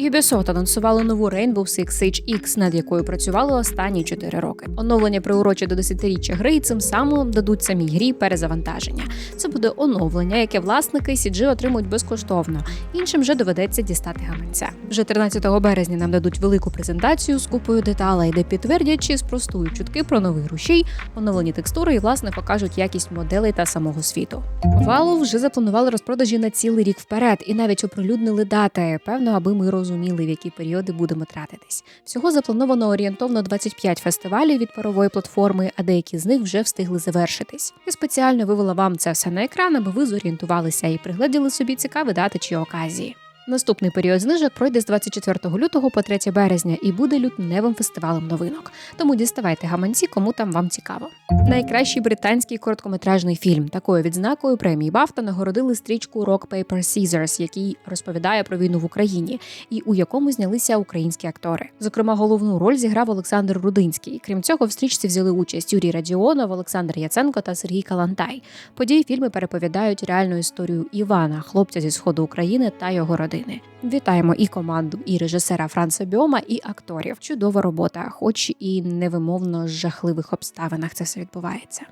Ubisoft анонсували нову Rainbow Six Siege X, над якою працювали останні 4 роки. Оновлення приурочі до 10-річчя гри і цим самим дадуть самій грі перезавантаження. Це буде оновлення, яке власники CG отримують безкоштовно. Іншим вже доведеться дістати гаманця. Вже 13 березня нам дадуть велику презентацію з купою деталей, де підтвердять чи спростують чутки про новий рушій, оновлені текстури і власне покажуть якість моделей та самого світу. Valve вже запланували розпродажі на цілий рік вперед і навіть оприлюднили дати, певно, аби ми розуміли, в які періоди будемо тратитись. Всього заплановано орієнтовно 25 фестивалів від парової платформи, а деякі з них вже встигли завершитись. Я спеціально вивела вам це все на екран, аби ви зорієнтувалися і пригледіли собі цікаві дати чи оказії. Наступний період знижок пройде з 24 лютого по 3 березня і буде лютневим фестивалем новинок. Тому діставайте гаманці, кому там вам цікаво. Найкращий британський короткометражний фільм такою відзнакою премії Бафта нагородили стрічку Rock Paper Scissors, який розповідає про війну в Україні, і у якому знялися українські актори. Зокрема, головну роль зіграв Олександр Рудинський. Крім цього, в стрічці взяли участь Юрій Радіонов, Олександр Яценко та Сергій Калантай. Події фільми переповідають реальну історію Івана, хлопця зі сходу України та його родини. Вітаємо і команду, і режисера Франца Біома, і акторів. Чудова робота, хоч і невимовно жахливих обставинах це все відбувається.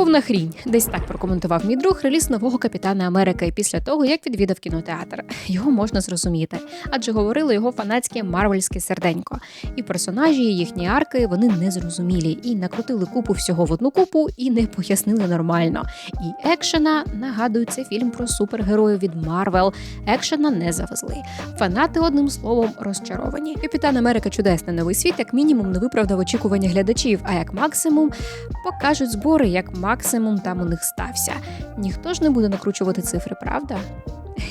Повна хрінь. Десь так прокоментував мій друг реліз нового капітана Америки після того, як відвідав кінотеатр. Його можна зрозуміти, адже говорило його фанатське марвельське серденько. І персонажі, і їхні арки вони незрозумілі і накрутили купу всього в одну купу і не пояснили нормально. І екшена нагадую, це фільм про супергероїв від Марвел. Екшена не завезли. Фанати одним словом розчаровані. Капітан Америка чудесний новий світ, як мінімум, не виправдав очікування глядачів, а як максимум покажуть збори, як максимум там у них стався. Ніхто ж не буде накручувати цифри, правда?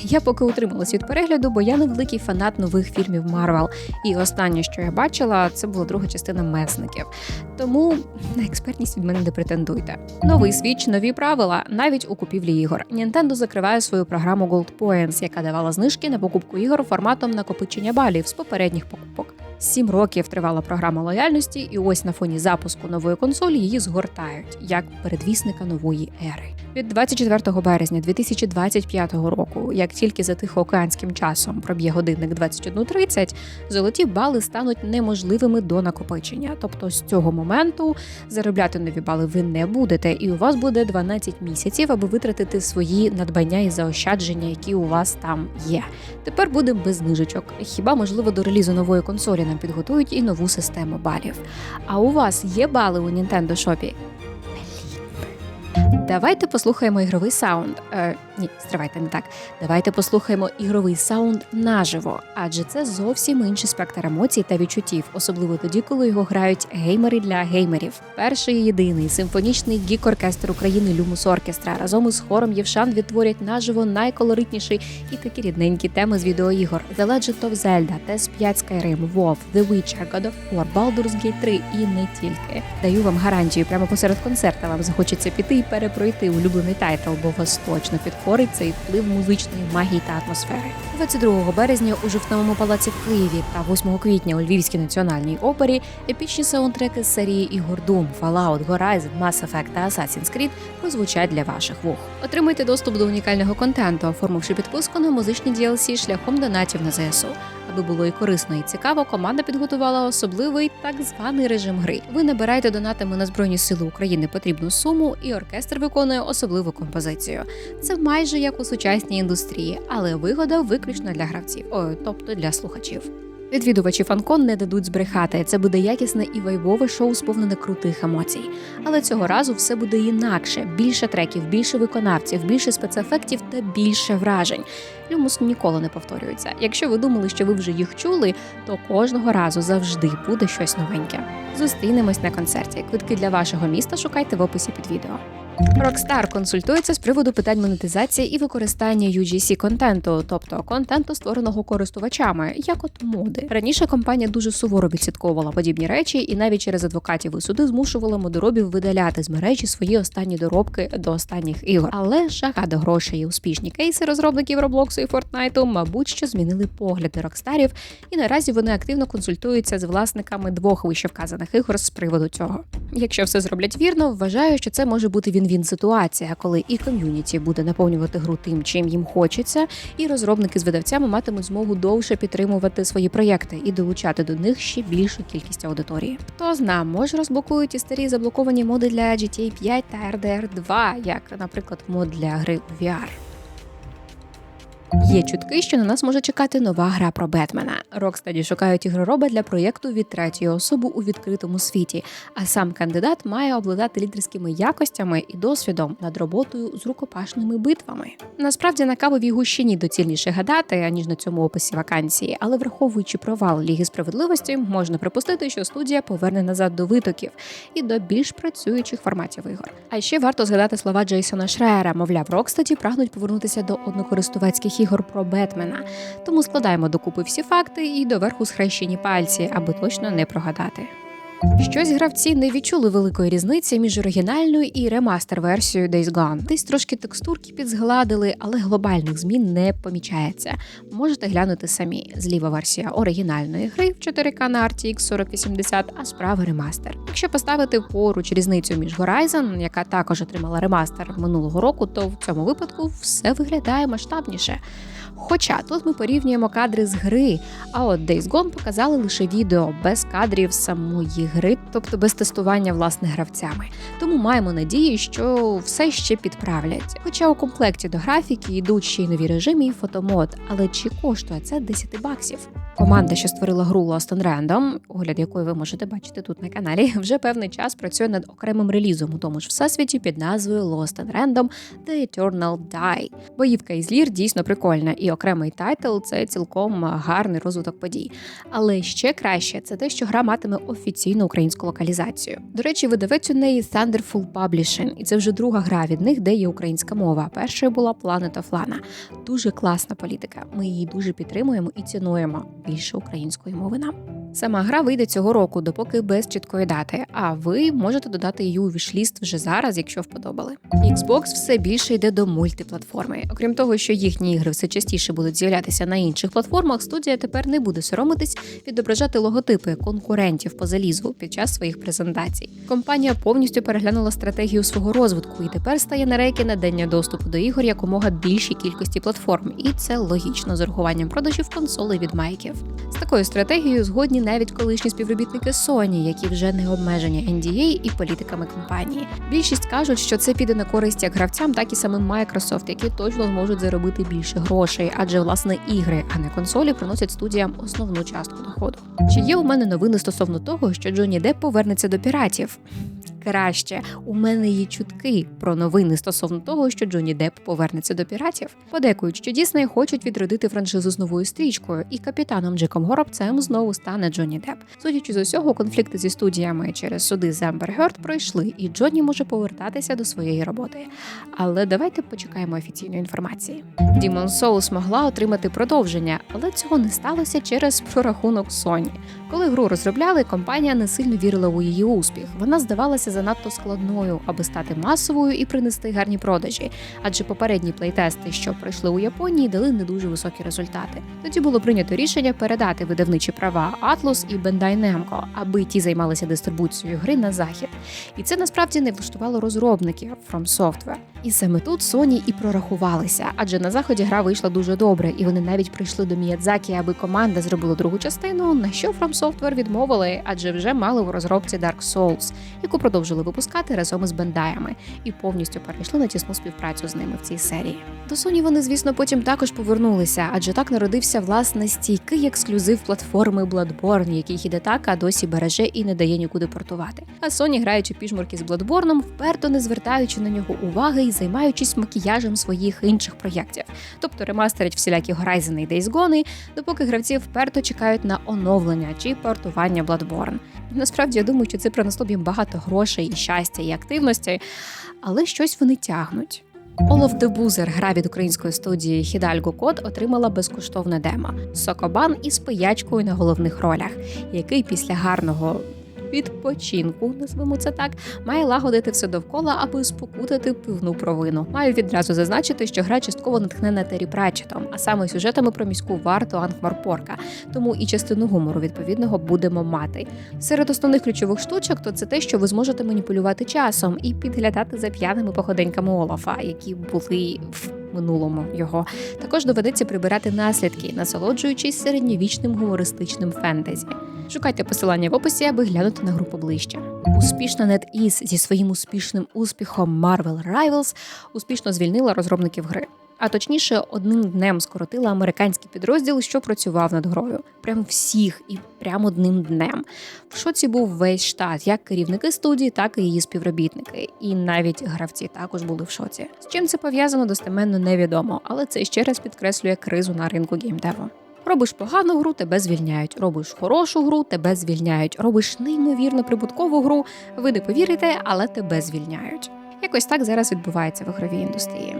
Я поки утрималась від перегляду, бо я не великий фанат нових фільмів Марвел. І останнє, що я бачила, це була друга частина месників. Тому на експертність від мене не претендуйте. Новий свіч, нові правила, навіть у купівлі ігор. Nintendo закриває свою програму Gold Points, яка давала знижки на покупку ігор форматом накопичення балів з попередніх покупок. Сім років тривала програма лояльності, і ось на фоні запуску нової консолі її згортають як передвісника нової ери. Від 24 березня 2025 року, як тільки за тихоокеанським часом проб'є годинник 21.30, золоті бали стануть неможливими до накопичення. Тобто з цього моменту заробляти нові бали ви не будете, і у вас буде 12 місяців, аби витратити свої надбання і заощадження, які у вас там є. Тепер буде без знижечок. Хіба можливо до релізу нової консолі нам підготують і нову систему балів. А у вас є бали у Nintendo Shop? Давайте послухаємо ігровий саунд. Е, ні, стривайте не так. Давайте послухаємо ігровий саунд наживо, адже це зовсім інший спектр емоцій та відчуттів, особливо тоді, коли його грають геймери для геймерів. Перший єдиний симфонічний гік-оркестр України Люмус Оркестра разом із хором Євшан відтворять наживо найколоритніші і такі рідненькі теми з відеоігор The Legend of Zelda, TES 5 Skyrim, WoW, The Witcher, God of War, Baldur's Gate 3 і не тільки. Даю вам гарантію, прямо посеред концерта вам захочеться піти і перепройти улюблений тайтл, бо вас точно підкорить цей вплив музичної магії та атмосфери. 22 березня у жовтневому палаці в Києві та 8 квітня у Львівській національній опері епічні саундтреки з серії ігор Doom, Fallout, Horizon, Mass Effect та Assassin's Creed прозвучать для ваших вух. Отримайте доступ до унікального контенту, оформивши підписку на музичні DLC шляхом донатів на ЗСУ. Аби було і корисно, і цікаво, команда підготувала особливий так званий режим гри. Ви набираєте донатами на Збройні Сили України потрібну суму, і оркестр виконує особливу композицію. Це майже як у сучасній індустрії, але вигода виключно для гравців, тобто для слухачів. Відвідувачі фанкон не дадуть збрехати. Це буде якісне і вайбове шоу, сповнене крутих емоцій. Але цього разу все буде інакше: більше треків, більше виконавців, більше спецефектів та більше вражень. Люмус ніколи не повторюється. Якщо ви думали, що ви вже їх чули, то кожного разу завжди буде щось новеньке. Зустрінемось на концерті. Квитки для вашого міста шукайте в описі під відео. Rockstar консультується з приводу питань монетизації і використання UGC контенту, тобто контенту, створеного користувачами, як от моди. Раніше компанія дуже суворо відслідковувала подібні речі, і навіть через адвокатів і суди змушувала модеробів видаляти з мережі свої останні доробки до останніх ігор. Але жага до грошей і успішні кейси розробників Роблоксу і Фортнайту, мабуть, що змінили погляди рокстарів, і наразі вони активно консультуються з власниками двох вищевказаних ігор з приводу цього. Якщо все зроблять вірно, вважаю, що це може бути він він-він ситуація, коли і ком'юніті буде наповнювати гру тим, чим їм хочеться, і розробники з видавцями матимуть змогу довше підтримувати свої проєкти і долучати до них ще більшу кількість аудиторії. Хто зна, може розблокують і старі заблоковані моди для GTA 5 та RDR 2, як, наприклад, мод для гри у VR. Є чутки, що на нас може чекати нова гра про Бетмена. Rocksteady шукають ігророба для проєкту від третьої особи у відкритому світі. А сам кандидат має обладати лідерськими якостями і досвідом над роботою з рукопашними битвами. Насправді на кавовій гущині доцільніше гадати, аніж на цьому описі вакансії, але враховуючи провал Ліги справедливості, можна припустити, що студія поверне назад до витоків і до більш працюючих форматів ігор. А ще варто згадати слова Джейсона Шреера, мовляв, Rocksteady прагнуть повернутися до однокористувацьких ігор про Бетмена. Тому складаємо докупи всі факти і доверху схрещені пальці, аби точно не прогадати. Щось гравці не відчули великої різниці між оригінальною і ремастер-версією Days Gone. Десь трошки текстурки підзгладили, але глобальних змін не помічається. Можете глянути самі. Зліва версія оригінальної гри в 4К на RTX 4080, а справа ремастер. Якщо поставити поруч різницю між Horizon, яка також отримала ремастер минулого року, то в цьому випадку все виглядає масштабніше. Хоча тут ми порівнюємо кадри з гри, а от Days Gone показали лише відео без кадрів самої гри, тобто без тестування власне гравцями. Тому маємо надії, що все ще підправлять. Хоча у комплекті до графіки йдуть ще й нові режими і фотомод, але чи коштує це 10 баксів? Команда, що створила гру Lost and Random, огляд якої ви можете бачити тут на каналі, вже певний час працює над окремим релізом у тому ж всесвіті під назвою Lost and Random The Eternal Die. Боївка із лір дійсно прикольна, і окремий тайтл це цілком гарний розвиток подій. Але ще краще це те, що гра матиме офіційну українську локалізацію. До речі, видавець у неї Thunderful Publishing, і це вже друга гра від них, де є українська мова. Першою була of Lana. Дуже класна політика. Ми її дуже підтримуємо і цінуємо. Більше української мови нам. Сама гра вийде цього року, допоки без чіткої дати. А ви можете додати її у вішліст вже зараз, якщо вподобали. Xbox все більше йде до мультиплатформи. Окрім того, що їхні ігри все частіше будуть з'являтися на інших платформах, студія тепер не буде соромитись відображати логотипи конкурентів по залізу під час своїх презентацій. Компанія повністю переглянула стратегію свого розвитку і тепер стає на рейки надання доступу до ігор якомога більшій кількості платформ, і це логічно з урахуванням продажів консолей від майків. З такою стратегією згодні навіть колишні співробітники Sony, які вже не обмежені NDA і політиками компанії. Більшість кажуть, що це піде на користь як гравцям, так і самим Microsoft, які точно зможуть заробити більше грошей, адже власне ігри, а не консолі приносять студіям основну частку доходу. Чи є у мене новини стосовно того, що Джонні Депп повернеться до піратів? Краще у мене є чутки про новини стосовно того, що Джонні Депп повернеться до піратів. Подекують, що Дісней хочуть відродити франшизу з новою стрічкою, і капітаном Джеком Горобцем знову стане Джонні Депп. Судячи з усього, конфлікти зі студіями через суди з Ембер Герд пройшли, і Джонні може повертатися до своєї роботи. Але давайте почекаємо офіційної інформації. Demon Souls могла отримати продовження, але цього не сталося через прорахунок Sony. Коли гру розробляли, компанія не сильно вірила у її успіх. Вона здавалася занадто складною, аби стати масовою і принести гарні продажі. Адже попередні плейтести, що пройшли у Японії, дали не дуже високі результати. Тоді було прийнято рішення передати видавничі права Atlus і Bandai Namco, аби ті займалися дистрибуцією гри на захід. І це насправді не влаштувало розробників From Software. І саме тут Sony і прорахувалися, адже на заході гра вийшла дуже добре, і вони навіть прийшли до Міядзакі, аби команда зробила другу частину, на що From Software відмовили, адже вже мали у розробці Dark Souls, яку продовжили випускати разом із бендаями, і повністю перейшли на тісну співпрацю з ними в цій серії. До Sony вони, звісно, потім також повернулися, адже так народився власне стійкий ексклюзив платформи Bloodborne, який Хідетака досі береже і не дає нікуди портувати. А Sony, граючи піжмурки з Bloodborne, вперто не звертаючи на нього уваги і займаючись макіяжем своїх інших проєктів, тобто ремастерять всілякі Horizon і Days Gone, допоки гравці вперто чекають на оновлення чи портування Bloodborne. Насправді я думаю, що це принесло б їм багато грошей і щастя і активності, але щось вони тягнуть. Олаф Дебузер, гра від української студії Hidalgo Код, отримала безкоштовне демо Сокобан із пиячкою на головних ролях, який після гарного відпочинку, назвемо це так, має лагодити все довкола, аби спокутати пивну провину. Маю відразу зазначити, що гра частково натхнена Террі Пратчетом, а саме сюжетами про міську варту Ангмарпорка. Тому і частину гумору відповідного будемо мати. Серед основних ключових штучок, то це те, що ви зможете маніпулювати часом і підглядати за п'яними походеньками Олафа, які були в минулому його. Також доведеться прибирати наслідки, насолоджуючись середньовічним гумористичним фентезі. Шукайте посилання в описі, аби глянути на гру поближче. Успішна NetEase зі своїм успішним успіхом Marvel Rivals успішно звільнила розробників гри. А точніше, одним днем скоротила американський підрозділ, що працював над грою. Прям всіх і прям одним днем. В шоці був весь штат, як керівники студії, так і її співробітники. І навіть гравці також були в шоці. З чим це пов'язано, достеменно невідомо, але це ще раз підкреслює кризу на ринку геймдеву. Робиш погану гру, тебе звільняють. Робиш хорошу гру, тебе звільняють. Робиш неймовірно прибуткову гру. Ви не повірите, але тебе звільняють. Якось так зараз відбувається в ігровій індустрії.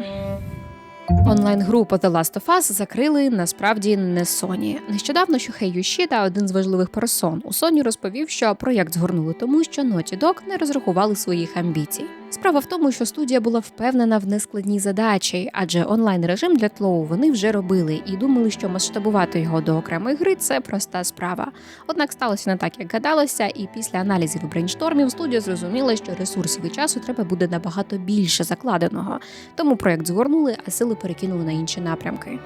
Онлайн-гру по The Last of Us закрили насправді не Sony. Нещодавно Шухей Юшіда, один з важливих персон у Sony, розповів, що проєкт згорнули тому, що Naughty Dog не розрахували своїх амбіцій. Справа в тому, що студія була впевнена в нескладній задачі, адже онлайн режим для тлоу вони вже робили і думали, що масштабувати його до окремої гри це проста справа. Однак сталося не так, як гадалося, і після аналізів брейнштормів студія зрозуміла, що ресурсів і часу треба буде набагато більше закладеного. Тому проект згорнули, а сили перекинули на інші напрямки.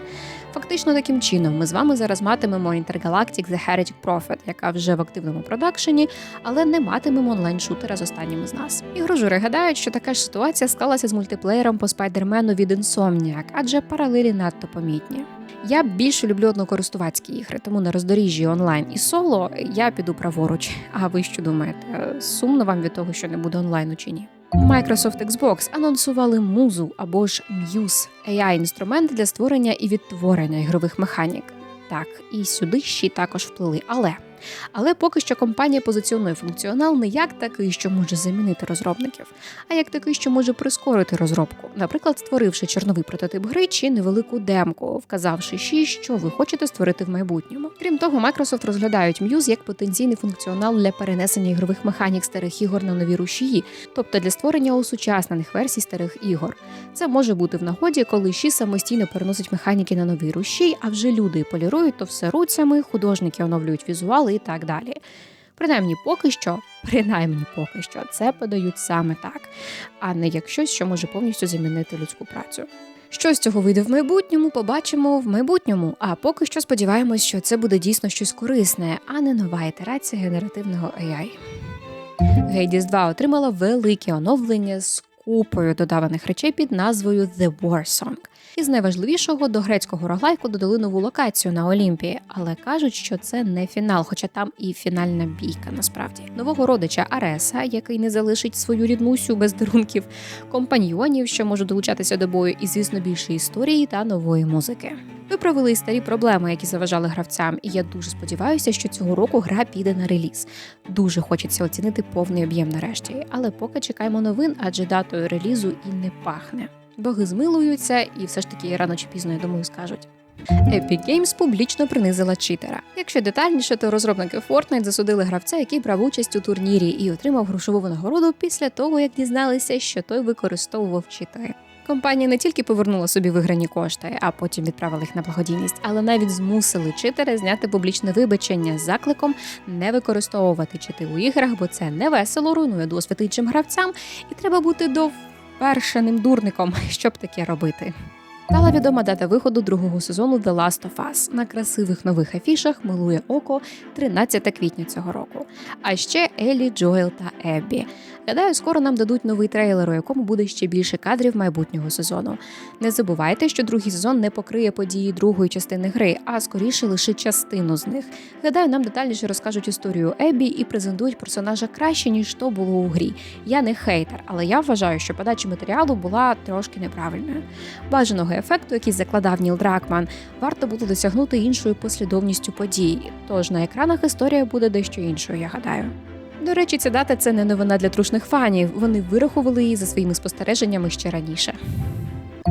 Фактично таким чином ми з вами зараз матимемо Intergalactic The Heretic Prophet, яка вже в активному продакшені, але не матимемо онлайн-шутера з останніми з нас. Ігрожури гадають, що така ж ситуація склалася з мультиплеєром по спайдермену від Insomniac, адже паралелі надто помітні. Я більше люблю однокористувацькі ігри, тому на роздоріжжі онлайн і соло я піду праворуч. А ви що думаєте? Сумно вам від того, що не буде онлайну чи ні? Microsoft Xbox анонсували музу або ж Muse – AI-інструмент для створення і відтворення ігрових механік. Так, і сюди ще також вплили. Але але поки що компанія позиціонує функціонал не як такий, що може замінити розробників, а як такий, що може прискорити розробку, наприклад, створивши чорновий прототип гри чи невелику демку, вказавши ще, що ви хочете створити в майбутньому. Крім того, Microsoft розглядають Muse як потенційний функціонал для перенесення ігрових механік старих ігор на нові рушії, тобто для створення осучаснених версій старих ігор. Це може бути в нагоді, коли ще самостійно переносить механіки на новий рушій, а вже люди полірують то все руцями, художники оновлюють візуали і так далі. Принаймні, поки що, принаймні поки що, це подають саме так, а не як щось, що може повністю замінити людську працю. Що з цього вийде в майбутньому, побачимо в майбутньому. А поки що сподіваємось, що це буде дійсно щось корисне, а не нова ітерація генеративного AI. Hades 2 отримала велике оновлення з купою додаваних речей під назвою The War Song. Із найважливішого до грецького роглайку додали нову локацію на Олімпії, але кажуть, що це не фінал, хоча там і фінальна бійка. Насправді нового родича Ареса, який не залишить свою ріднусю без дарунків, компаньйонів, що можуть долучатися до бою, і звісно більше історії та нової музики. Виправили і старі проблеми, які заважали гравцям, і я дуже сподіваюся, що цього року гра піде на реліз. Дуже хочеться оцінити повний об'єм нарешті, але поки чекаємо новин, адже датою релізу і не пахне. Боги змилуються, і все ж таки рано чи пізно, я думаю, скажуть. Epic Games публічно принизила читера. Якщо детальніше, то розробники Fortnite засудили гравця, який брав участь у турнірі і отримав грошову винагороду після того, як дізналися, що той використовував читери. Компанія не тільки повернула собі виграні кошти, а потім відправила їх на благодійність, але навіть змусили читера зняти публічне вибачення з закликом не використовувати чити у іграх, бо це не весело, руйнує досвід іншим гравцям, і треба бути довершеним дурником, щоб таке робити. Стала відома дата виходу другого сезону The Last of Us. На красивих нових афішах милує око 13 квітня цього року. А ще Елі, Джоел та Еббі. Гадаю, скоро нам дадуть новий трейлер, у якому буде ще більше кадрів майбутнього сезону. Не забувайте, що другий сезон не покриє події другої частини гри, а скоріше лише частину з них. Гадаю, нам детальніше розкажуть історію Еббі і презентують персонажа краще ніж то було у грі. Я не хейтер, але я вважаю, що подача матеріалу була трошки неправильною. Бажаного ефекту, який закладав Ніл Дракман, варто було досягнути іншою послідовністю подій. Тож на екранах історія буде дещо іншою, я гадаю. До речі, ця дата це не новина для трушних фанів. Вони вирахували її за своїми спостереженнями ще раніше.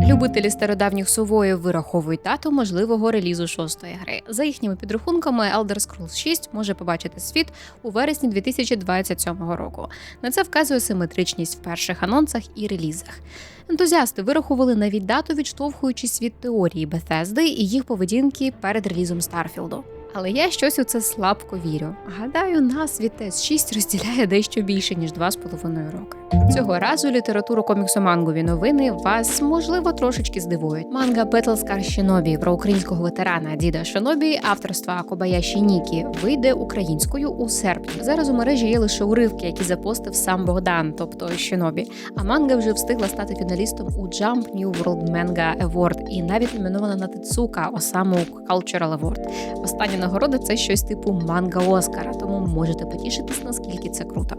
Любителі стародавніх сувоїв вираховують дату можливого релізу шостої гри. За їхніми підрахунками, Elder Scrolls 6 може побачити світ у вересні 2027 року. На це вказує симетричність в перших анонсах і релізах. Ентузіасти вирахували навіть дату, відштовхуючись від теорії Bethesda і їх поведінки перед релізом Старфілду. Але я щось у це слабко вірю. Гадаю, нас від ТС6 розділяє дещо більше ніж 2,5 роки. Цього разу літературу коміксомангові новини вас можливо трошечки здивують. Манга Battlescar Shinobi про українського ветерана Діда Шинобі авторства Кобаяші Нікі вийде українською у серпні. Зараз у мережі є лише уривки, які запостив сам Богдан, тобто Шинобі. А манга вже встигла стати фіналістом у Jump New World Manga Award і навіть номінована на Тецука Осаму Cultural Award. Остання нагорода це щось типу манга Оскара, тому можете потішитись, наскільки це круто.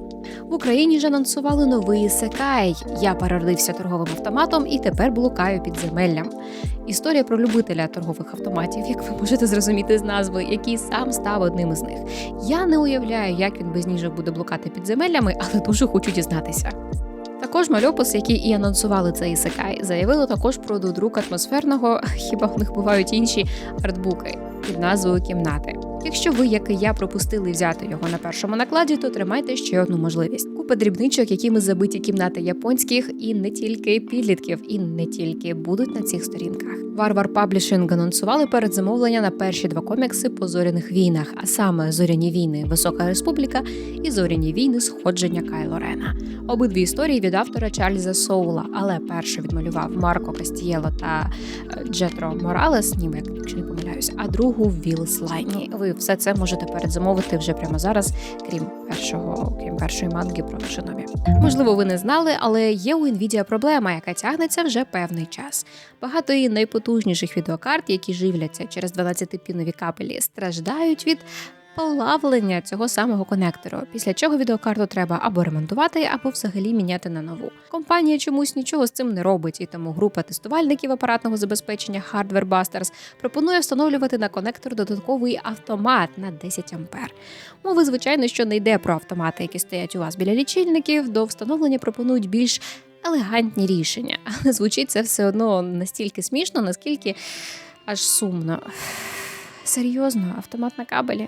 В Україні ж анонсували новий секай. Я переродився торговим автоматом і тепер блукаю підземеллям. Історія про любителя торгових автоматів, як ви можете зрозуміти з назви, який сам став одним із них. Я не уявляю, як він без ніжок буде блукати підземеллями, але дуже хочу дізнатися. Також мальопис, які і анонсували цей ісекай, заявили також про додрук атмосферного, хіба в них бувають інші артбуки під назвою Кімнати. Якщо ви, як і я, пропустили взяти його на першому накладі, то тримайте ще одну можливість. Купа дрібничок, якими забиті кімнати японських і не тільки підлітків, і не тільки будуть на цих сторінках. Варвар Паблішинг анонсували передзамовлення на перші два комікси по зоряних війнах, а саме Зоряні війни Висока Республіка і Зоряні війни Сходження Кайло Рена. Обидві історії від автора Чарльза Соула, але перше відмалював Марко Кастієло та е, Джетро Моралес, ніби як якщо не помиляюсь, а другу Віл Слайні. Ви все це можете передзамовити вже прямо зараз, крім першого, крім першої манги про Можливо, ви не знали, але є у Nvidia проблема, яка тягнеться вже певний час. Багато і найпотужніших відеокарт, які живляться через 12-пінові кабелі, страждають від плавлення цього самого конектору, після чого відеокарту треба або ремонтувати, або взагалі міняти на нову. Компанія чомусь нічого з цим не робить, і тому група тестувальників апаратного забезпечення Hardware Busters пропонує встановлювати на конектор додатковий автомат на 10 ампер. Мови, звичайно, що не йде про автомати, які стоять у вас біля лічильників. До встановлення пропонують більш елегантні рішення, але звучить це все одно настільки смішно, наскільки аж сумно. Серйозно, автомат на кабелі.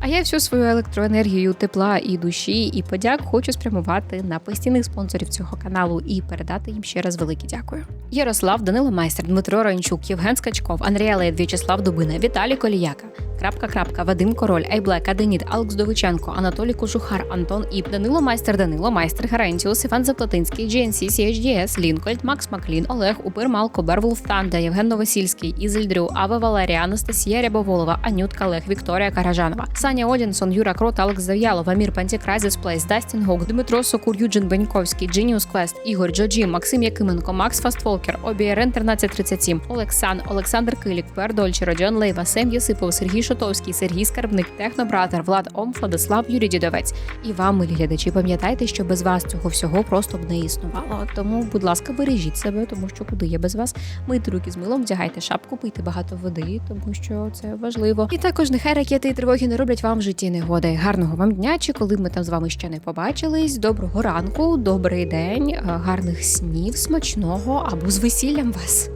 А я всю свою електроенергію, тепла і душі, і подяк хочу спрямувати на постійних спонсорів цього каналу і передати їм ще раз велике дякую. Ярослав, Данило Майстер, Дмитро Ранчук, Євген Скачков, Андрій Лейд, В'ячеслав Дубина, Віталій Коліяка, Крапка Крапка, Вадим Король, Айблек, Аденіт, Алекс Довиченко, Анатолій Кожухар, Антон Іп, Данило Майстер, Данило Майстер, Гарантіус, Іван Заплатинський, GNC, CHDS, Лінкольд, Макс Маклін, Олег, Упир Малко, Бервулф Танда, Євген Новосільський, Ізельдрю, Ава Валерія, Анастасія Рябоволова, Анютка Лех, Вікторія Каражанова, Саня Одінсон, Юра Крот, Алекс Зав'ялов, Амір Пантік, Разіс Плейс, Дастін Гок, Дмитро Сокур, Юджин Беньковський, Джиніус Квест, Ігор Джоджі, Максим Якименко, Макс Фастволкер, ОБРН 1337, Олексан, Олександр Килік, Пер Дольче, Родіон Лейва, Сем Єсипов, Сергій Шотовський, Сергій Скарбник, Технобратер, Влад Ом, Владислав, Юрій Дідовець. І вам, милі глядачі, пам'ятайте, що без вас цього всього просто б не існувало. Тому, будь ласка, бережіть себе, тому що куди я без вас. Мийте руки з милом, вдягайте шапку, пийте багато води, тому що це важливо. І також нехай ракети і тривоги не роблять вам в житті негоди. Гарного вам дня, чи коли ми там з вами ще не побачились. Доброго ранку, добрий день, е, гарних снів, смачного або з весіллям вас.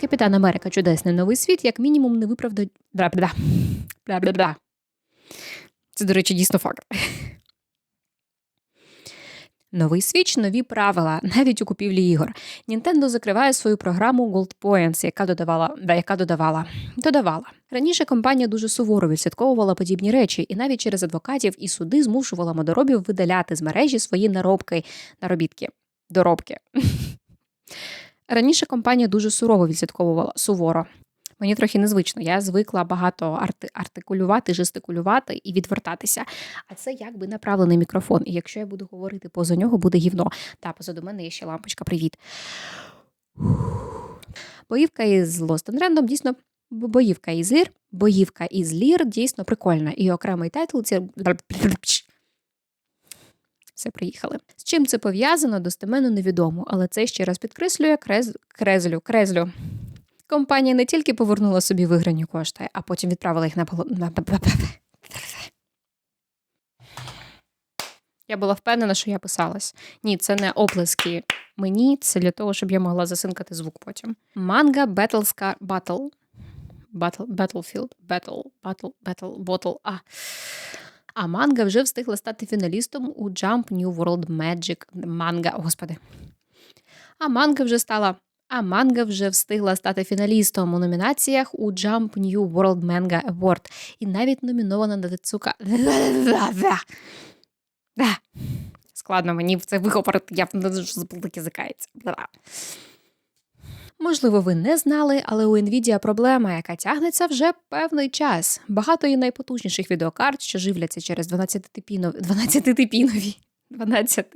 Капітан Америка Чудесний новий світ, як мінімум, не. Бла-бла-бла. Це, до речі, дійсно факт. Новий свіч, нові правила, навіть у купівлі ігор. Нінтендо закриває свою програму Gold Points, яка додавала, да, яка додавала, додавала. Раніше компанія дуже суворо відслідковувала подібні речі, і навіть через адвокатів і суди змушувала модоробів видаляти з мережі свої наробки, наробітки, доробки. Раніше компанія дуже сурово відслідковувала суворо. Мені трохи незвично. Я звикла багато арти- артикулювати, жестикулювати і відвертатися. А це якби направлений мікрофон. І якщо я буду говорити поза нього, буде гівно. Та позаду мене є ще лампочка. Привіт. Боївка із Lost and Random дійсно. Боївка із Лір, боївка із Лір дійсно прикольна. І окремий тайтл це. Все, приїхали. З чим це пов'язано, достеменно невідомо, але це ще раз підкреслює крез... крезлю, крезлю. Компанія не тільки повернула собі виграні кошти, а потім відправила їх на на- Я була впевнена, що я писалась. Ні, це не оплески мені, це для того, щоб я могла засинкати звук потім. Манга Battlescar Battle. Battle, Battlefield, Battle, Battle, Battle, Bottle, а. А манга вже встигла стати фіналістом у Jump New World Magic Манга. Господи. А манга вже стала. А манга вже встигла стати фіналістом у номінаціях у Jump New World Manga Award і навіть номінована на Тецука. Складно мені це виговорити, я заплуток язикається. Можливо, ви не знали, але у Nvidia проблема, яка тягнеться вже певний час. Багато і найпотужніших відеокарт, що живляться через 12-типінові 12-типінові 12